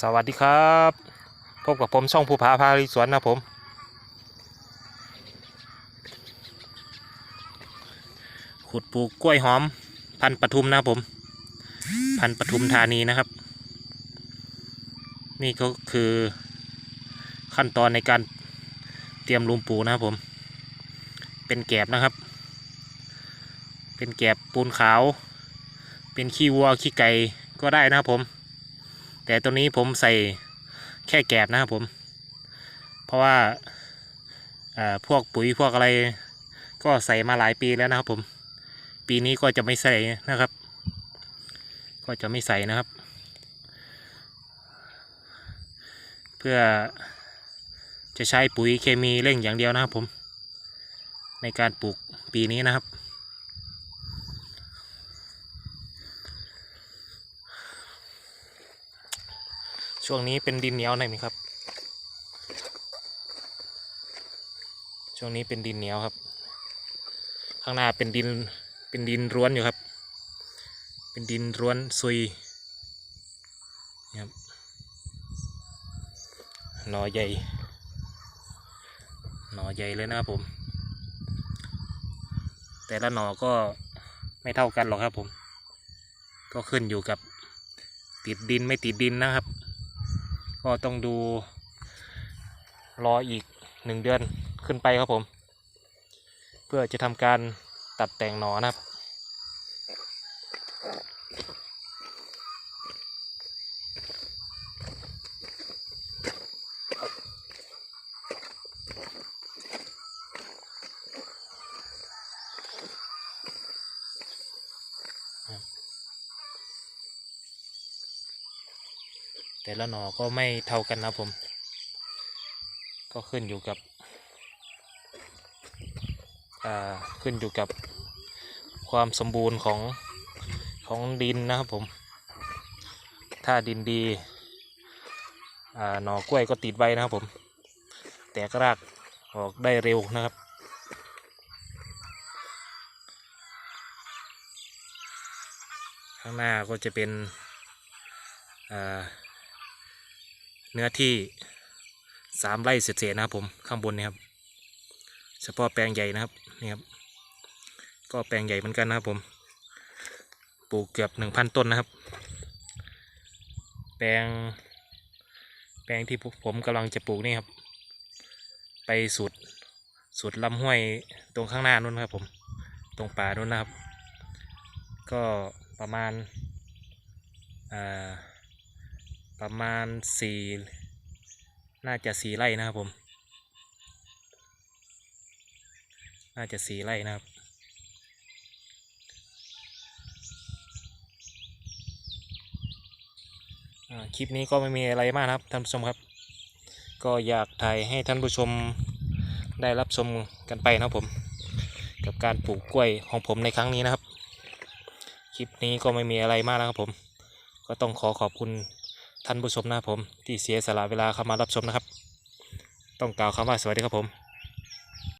สวัสดีครับ พบกับผมช่องภูผาพาริสวนนะผม ขุดปลูกกล้วยหอม พันปทุมนะผม พันปทุมธานีนะครับ นี่ก็คือขั้นตอนในการเตรียมลุมปลูกนะครับผม เป็นแกบนะครับ เป็นแกบปูนขาว เป็นขี้วัวขี้ไก่ก็ได้นะครับผม แต่ตัวนี้ผมใส่แค่แกบนะครับผม เพราะว่าพวกปุ๋ยพวกอะไร ก็ใส่มาหลายปีแล้วนะครับผม ปีนี้ก็จะไม่ใส่นะครับ ก็จะไม่ใส่นะครับ เพื่อจะใช้ปุ๋ยเคมีเร่งอย่างเดียวนะครับผม ในการปลูกปีนี้นะครับ ช่วงนี้เป็นดินเหนียวหน่อยไหมครับ ช่วงนี้เป็นดินเหนียวครับ ข้างหน้าเป็นดินเป็นดินร้วนอยู่ครับ เป็นดินร้วนซุยครับหน่อใหญ่หน่อใหญ่เลยนะครับผม แต่ละหน่อก็ไม่เท่ากันหรอกครับผม ก็ขึ้นอยู่กับติดดินไม่ติดดินนะครับ ก็ต้องดู รออีกหนึ่งเดือนขึ้นไปครับผม เพื่อจะทำการตัดแต่งหนอนะครับ แต่ละหน่อก็ไม่เท่ากันนะผม ก็ขึ้นอยู่กับอ่าขึ้นอยู่กับความสมบูรณ์ของของดินนะครับผม ถ้าดินดีอ่าหน่อกล้วยก็ติดไว้นะครับผม แตกรากออกได้เร็วนะครับข้างหน้าก็จะเป็นอ่า เนื้อที่สามไร่เศษๆนะครับผมข้างบนเนี่ยครับเฉพาะแปลงใหญ่นะครับนี่ครับก็แปลงใหญ่เหมือนกันนะครับผมปลูกเกือบหนึ่งพันต้นนะครับ แปลงแปลงที่ผมกำลังจะปลูกนี่ครับ ไปสุดสุดลำห้วยตรงข้างหน้านู้นครับผมตรงป่านู้นนะครับ ก็ประมาณอ่า ประมาณสี่น่าจะสี่ไร่นะครับผม น่าจะสี่ไร่นะครับคลิปนี้ก็ไม่มีอะไรมากนะครับท่านผู้ชมครับ ก็อยากถ่ายให้ท่านผู้ชมได้รับชมกันไปนะครับผม กับการปลูกกล้วยของผมในครั้งนี้นะครับ คลิปนี้ก็ไม่มีอะไรมากนะครับผม ก็ต้องขอขอบคุณ ท่านผู้ชมนะครับผมที่เสียสละเวลาเข้ามารับชมนะครับ ต้องกล่าวคำว่าสวัสดีครับผม